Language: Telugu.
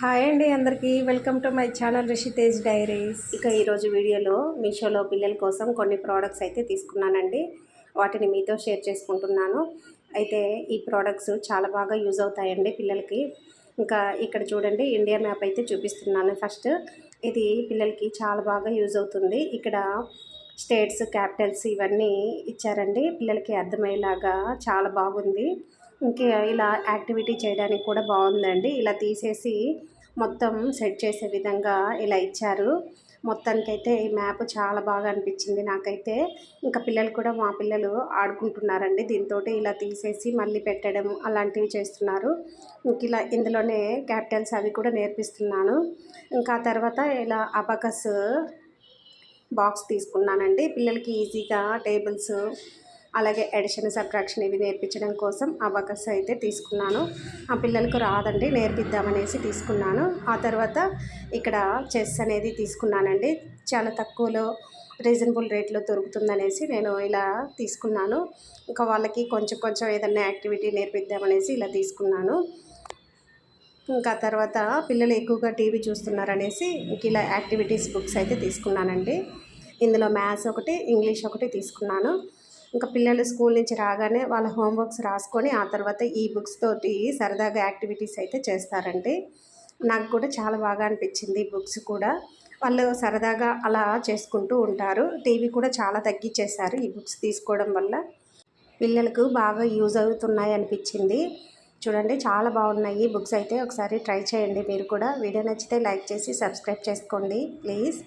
హాయ్ అండి అందరికీ. Welcome to my channel Rishitej diaries. ఇక ఈరోజు వీడియోలో మీషోలో పిల్లల కోసం కొన్ని ప్రోడక్ట్స్ అయితే తీసుకున్నానండి. వాటిని మీతో షేర్ చేసుకుంటున్నాను. అయితే ఈ ప్రోడక్ట్స్ చాలా బాగా యూజ్ అవుతాయండి పిల్లలకి. ఇంకా ఇక్కడ చూడండి ఇండియా మ్యాప్ అయితే చూపిస్తున్నాను. ఫస్ట్ ఇది పిల్లలకి చాలా బాగా యూజ్ అవుతుంది. ఇక్కడ స్టేట్స్ క్యాపిటల్స్ ఇవన్నీ ఇచ్చారండి. పిల్లలకి అర్థమయ్యేలాగా చాలా బాగుంది. ఇంకా ఇలా యాక్టివిటీ చేయడానికి కూడా బాగుందండి. ఇలా తీసేసి మొత్తం సెట్ చేసే విధంగా ఇలా ఇచ్చారు. మొత్తానికైతే ఈ మ్యాప్ చాలా బాగా అనిపించింది నాకైతే. ఇంకా పిల్లలు కూడా మా పిల్లలు ఆడుకుంటున్నారండి. దీంతో ఇలా తీసేసి మళ్ళీ పెట్టడం అలాంటివి చేస్తున్నారు. ఇంక ఇలా ఇందులోనే క్యాపిటల్స్ అవి కూడా నేర్పిస్తున్నాను. ఇంకా తర్వాత ఇలా అబకస్ బాక్స్ తీసుకున్నానండి. పిల్లలకి ఈజీగా టేబుల్స్ అలాగే ఎడిషన్ సబ్ట్రాక్షన్ ఇవి నేర్పించడం కోసం అబకస్ అయితే తీసుకున్నాను. ఆ పిల్లలకు రాదండి నేర్పిద్దామనేసి తీసుకున్నాను. ఆ తర్వాత ఇక్కడ చెస్ అనేది తీసుకున్నానండి. చాలా తక్కువలో రీజనబుల్ రేట్లో దొరుకుతుందనేసి నేను ఇలా తీసుకున్నాను. ఇంకా వాళ్ళకి కొంచెం కొంచెం ఏదన్నా యాక్టివిటీ నేర్పిద్దామనేసి ఇలా తీసుకున్నాను. ఇంకా తర్వాత పిల్లలు ఎక్కువగా టీవీ చూస్తున్నారనేసి ఇంక ఇలా యాక్టివిటీస్ బుక్స్ అయితే తీసుకున్నానండి. ఇందులో మ్యాథ్స్ ఒకటి ఇంగ్లీష్ ఒకటి తీసుకున్నాను. ఇంకా పిల్లలు స్కూల్ నుంచి రాగానే వాళ్ళ హోంవర్క్స్ రాసుకొని ఆ తర్వాత ఈ బుక్స్ తోటి సరదాగా యాక్టివిటీస్ అయితే చేస్తారండి. నాకు కూడా చాలా బాగా అనిపించింది ఈ బుక్స్ కూడా. వాళ్ళు సరదాగా అలా చేసుకుంటూ ఉంటారు. టీవీ కూడా చాలా తగ్గించేశారు ఈ బుక్స్ తీసుకోవడం వల్ల. పిల్లలకు బాగా యూజ్ అవుతున్నాయి అనిపించింది. చూడండి చాలా బాగున్నాయి బుక్స్ అయితే. ఒకసారి ట్రై చేయండి మీరు కూడా. వీడియో నచ్చితే లైక్ చేసి సబ్స్క్రైబ్ చేసుకోండి ప్లీజ్.